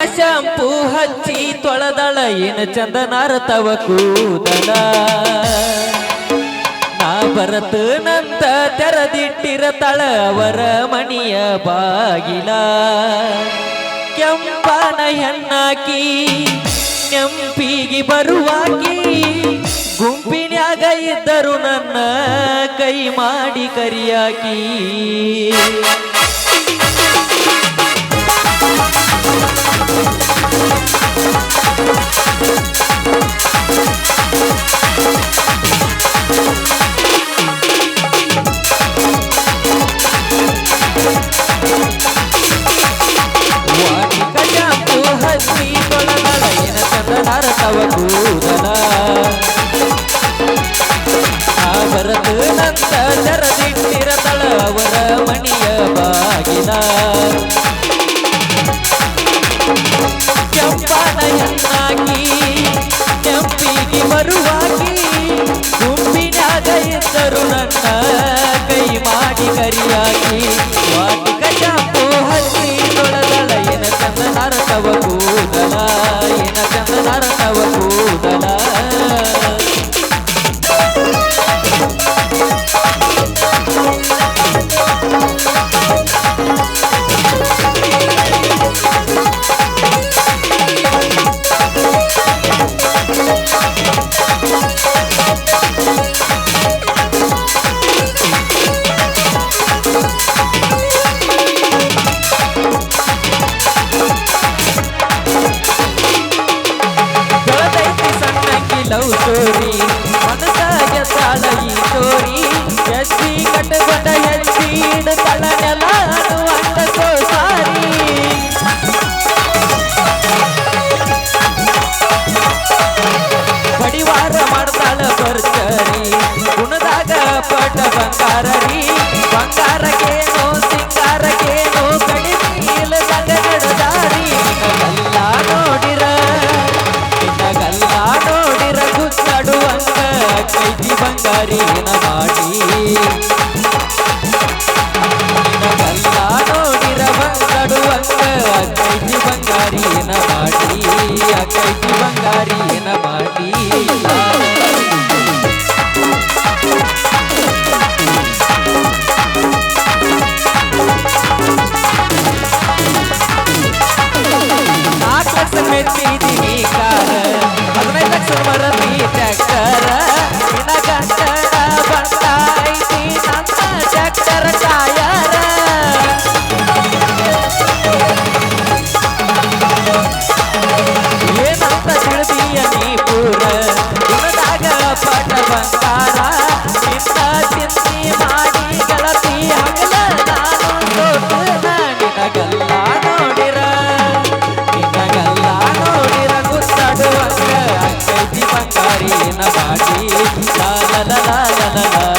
Shampoo ಹಚ್ಚಿ ತೊಳೆದಳ, ಏನ ಚಂದನಾರ ತವ ಕೂದಲ. ನಾ ಬರತನಂತ ತೆರೆದಿಟ್ಟಿರತಳ ಅವರ ಮಣಿಯ ಬಾಗಿಲ. ಕೆಂಪನ ಹೆಣ್ಣಾಕಿ, ಕೆಂಪಿಗೆ ಬರುವಾಕಿ, ಗುಂಪಿನ್ಯಾಗ ಇದ್ದರು ನನ್ನ ಕೈ ಮಾಡಿ ಕರಿಯಾಕಿ. ಏನ ಚಂದನಾರ ತವ ಕೂದಲ ಆ ಬರತನಂತ ತೆರೆದಿಟ್ಟಿರತಳ ಅವರ ಮಣಿಯ ಬಾಗಿಲ. i powerful ಮನಸಾಗ ತಾಳ ಈ ಸ್ಟೋರಿ ಎಸ್ಸಿ ಕಟ್ಟಗೊಂಡ ಹೆಜ್ಜಿ ಇಡ್ತಾಳ पाटी la la la la la